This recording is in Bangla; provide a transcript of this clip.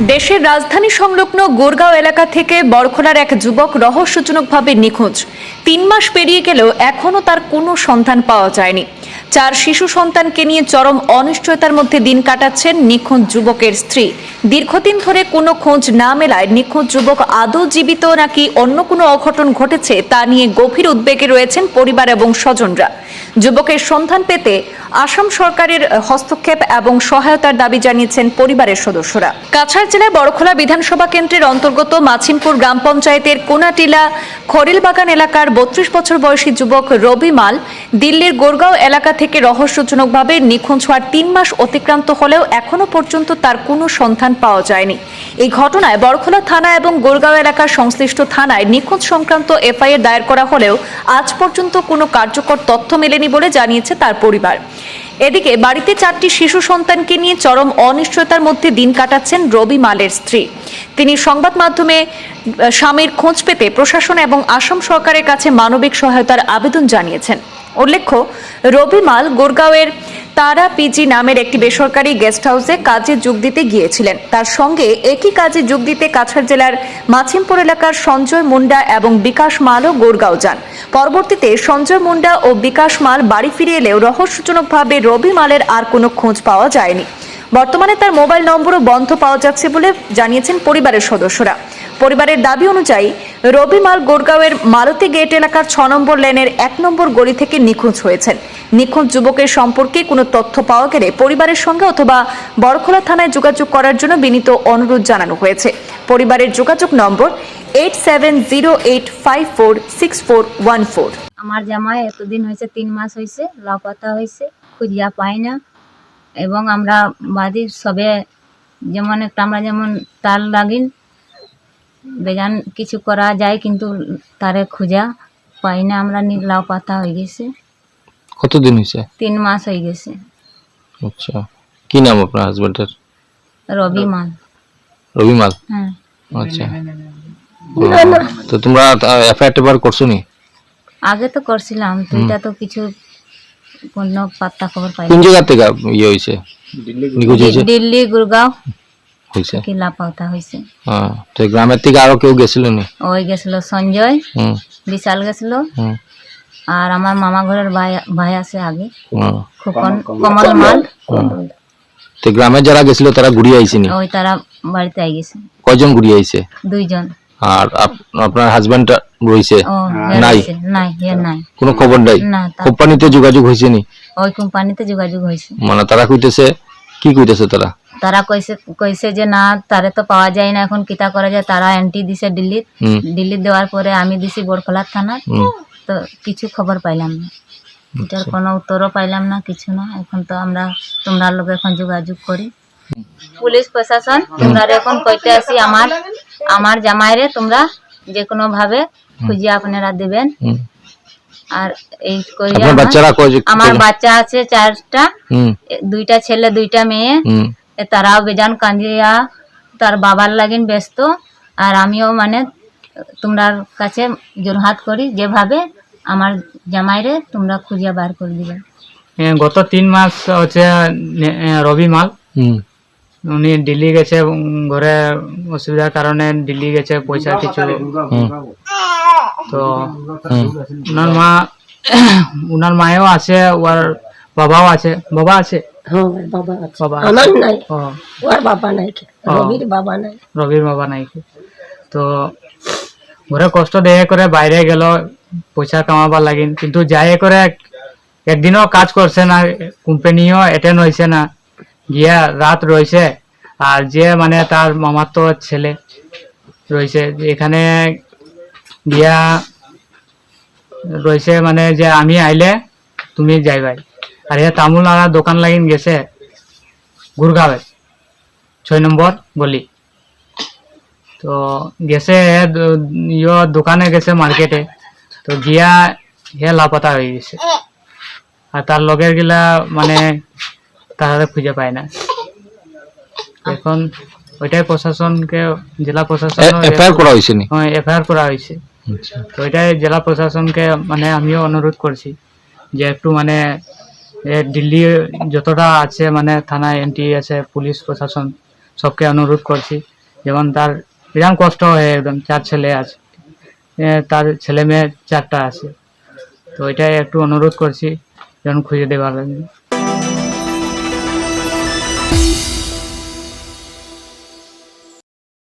দেশের রাজধানী সংলগ্ন গোরগাঁও এলাকা থেকে বরখোলার এক যুবক রহস্যজনকভাবে নিখোঁজ। তিন মাস পেরিয়ে গেলেও এখনও তার কোনো সন্ধান পাওয়া যায়নি। চার শিশু সন্তানকে নিয়ে চরম অনিশ্চয়তার মধ্যে দিন কাটাচ্ছেন নিখোঁজ যুবকের স্ত্রী। দীর্ঘদিন ধরে কোনো খোঁজ না মেলায় নিখোঁজ যুবক আদৌ জীবিত নাকি অন্য কোনো অঘটন ঘটেছে তা নিয়ে গভীর উদ্বেগে রয়েছেন পরিবার এবং স্বজনরা। যুবকের সন্ধান পেতে আসাম সরকারের হস্তক্ষেপ এবং সহায়তার দাবি জানিয়েছেন পরিবারের সদস্যরা। কাছাড় জেলার বড়খোলা বিধানসভা কেন্দ্রের অন্তর্গত মাছিমপুর গ্রাম পঞ্চায়েতের কোনাটিলা খরিলবাগান এলাকার বত্রিশ বছর বয়সী যুবক রবি মাল দিল্লির গোরগাঁও এলাকা থেকে রহস্যজনকভাবে নিখোঁজ হওয়ার তিন মাস অতিক্রান্ত হলেও এখনও পর্যন্ত তার কোনো সন্ধান পাওয়া যায়নি। এই ঘটনায় বরখোলা থানা এবং গোরগাঁও এলাকার সংশ্লিষ্ট থানায় নিখোঁজ সংক্রান্ত এফআইআর দায়ের করা হলেও আজ পর্যন্ত কোনো কার্যকর তথ্য মেলেনি বলে জানিয়েছে তার পরিবার। এদিকে বাড়িতে চারটি শিশু সন্তানকে নিয়ে চরম অনিশ্চয়তার মধ্যে দিন কাটাচ্ছেন রবি মালের স্ত্রী। তিনি সংবাদ মাধ্যমে স্বামীর খোঁজ পেতে প্রশাসন এবং আসাম সরকারের কাছে মানবিক সহায়তার আবেদন জানিয়েছেন। উল্লেখ্য, রবি মাল গোরগাঁওয়ের তারা পিজি নামের একটি বেসরকারি গেস্ট হাউসে কাজে যোগ দিতে গিয়েছিলেন। তার সঙ্গে একই কাজে যোগ দিতে কাছাড় জেলার মাছিমপুর এলাকার সঞ্জয় মুন্ডা এবং বিকাশ মালও গোরগাঁও যান। পরবর্তীতে সঞ্জয় মুন্ডা ও বিকাশ মাল বাড়ি ফিরে এলেও রহস্যজনকভাবে রবি মালের আর কোনো খোঁজ পাওয়া যায়নি। বর্তমানে তার মোবাইল নম্বরও বন্ধ পাওয়া যাচ্ছে বলে জানিয়েছেন পরিবারের সদস্যরা। পরিবারের দাবি অনুযায়ী রবি মাল গোরগাঁওয়ের মালতী গেট এলাকার ছ নম্বর লেনের এক নম্বর গলি থেকে নিখোঁজ হয়েছেন। নিখোঁজ যুবকের সম্পর্কে কোনো তথ্য পাওয়া গেলে পরিবারের সঙ্গে অথবা বড়খোলা থানায় যোগাযোগ করার জন্য বিনীত অনুরোধ জানানো হয়েছে। পরিবারের যোগাযোগ number eight seven zero eight five four six four one four. আমার জামাই এতদিন হয়েছে, তিন মাস হয়েছে লাপাতা হয়েছে, খুঁজিয়া পাই না। এবং আমরা বাড়ির সবে যেমন একটা, আমরা যেমন তাল লাগিন বেজান কিছু করা যায় কিন্তু তারে খুঁজা পাই না। আমরা নি লাপাতা হয়ে গেছে। কতদিন হয়েছে? তিন মাস হয়ে গেছে। আচ্ছা। কি নাম আপনার হাজবেন্ডের রবি মাল। রবি মাল? হ্যাঁ। আচ্ছা। ও, তো তোমরা এফআইআর টেফআইআর করছ নি আগে তো করছিলাম তো এটা তো কিছু কোনো পাত্তা খবর পাই কোন জায়গা থেকে ইয়ে হয়েছে? নিখোঁজ হয়েছে? দিল্লি গুরগাঁও। হয়েছে কি লাপাতা হয়েছে হ্যাঁ তো গ্রামের থেকে আরও কেউ গেছিল নি? ওই গেছিল সঞ্জয় হুম। বিশাল গেছিল। হুম। আর আমার মামা ঘরের ভাই ভাই আছে আগে। খোকন কমল মাল। তো গ্রামে যারা গেছিল তারা ঘুরিয়ে আইছে নি? ওই তারা বাড়িতে আই গেছে। কয়জন ঘুরিয়ে আইছে? দুইজন। আর আপনার হাজবেন্ড রয়েছে ও নাই। নাই হে নাই। কোনো খবর নাই? না কোম্পানিতে যোগাযোগ হয়েছে নি? ওই কোম্পানিতে যোগাযোগ হয়েছে মানে তারা কইতেছে কি কইতেছে তারা? তারা কইছে কইছে যে না তারে তো পাওয়া যায় না এখন কিতা করা যায়? তারা এন্ট্রি দিছে দিল্লিত। হুম। দিল্লি দেওয়ার পরে আমি দিছি বড়খোলা থানার হুম। তো কিছু খবর পাইলাম না। এটার কোনো উত্তরও পাইলাম না কিছু না। এখন তো আমরা তোমরা লোক এখন যোগাযোগ করি। পুলিশ প্রশাসন তোমরা এখন কইতে আসি আমার আমার জামাইরে তোমরা যে কোনো ভাবে খুঁজে আপনারা দিবেন। আর এই করিয়া আমার- বাচ্চা আছে চারটা। দুইটা ছেলে দুইটা মেয়ে। তারাও বেজান কান্দিয়া তার বাবার লাগিন ব্যস্ত আর আমিও মানে তোমরার কাছে জোরহাত করি যেভাবে আমার জামাইরে তোমরা খুঁজিয়া বার করে দিবে। গত তিন মাস হচ্ছে রবি মাল। উনি দিল্লি গেছে ঘরে অসুবিধার কারণে দিল্লি গেছে পয়সা কিছু। তো ওনার মা ওনার মায়েও আছে ওর বাবাও আছে? বাবা আছে? হ্যাঁ বাবা আছে। বাবা আমার নাই। ওর বাবা নাই। রবির বাবা নাই। রবির বাবা নাই। তো ঘরে কষ্ট দেহে করে বাইরে গেল পয়সা কামাবার লাগিন। কিন্তু যাই করে একদিনও কাজ করছে না কোম্পানিও অ্যাটেন্ড হয়েছে না। গিয়া রাত রয়েছে আর যে মানে তার মামার তো ছেলে রয়েছে এখানে গিয়া রয়েছে মানে যে আমি আইলে তুমি যাইবাই। আর এ তামুল দোকান লাগিন গেছে গুরগাঁওয়ে। ছয় নম্বর গলি। তো গেছে ইয়ো দোকানে গেছে মার্কেটে। তো গিয়া হে লাপাতা হয়ে গেছে। আর তার লগের গিলা মানে তারা খুঁজে পায় না। এখন ওইটাই প্রশাসনকে জেলা প্রশাসন এফআইআর করা হয়েছে নি? এফআইআর করা হয়েছে। আচ্ছা। তো ওইটাই জেলা প্রশাসনকে মানে আমিও অনুরোধ করছি যে একটু মানে দিল্লি যতটা আছে মানে থানায় এনটি আছে, পুলিশ, প্রশাসন সবকে অনুরোধ করছি। যেমন তার বিরাম কষ্ট হয় একদম চার ছেলে আছে। তার ছেলে মেয়ে চারটা আছে। তো এটাই একটু অনুরোধ করছি, যেন খুঁজে দেওয়ার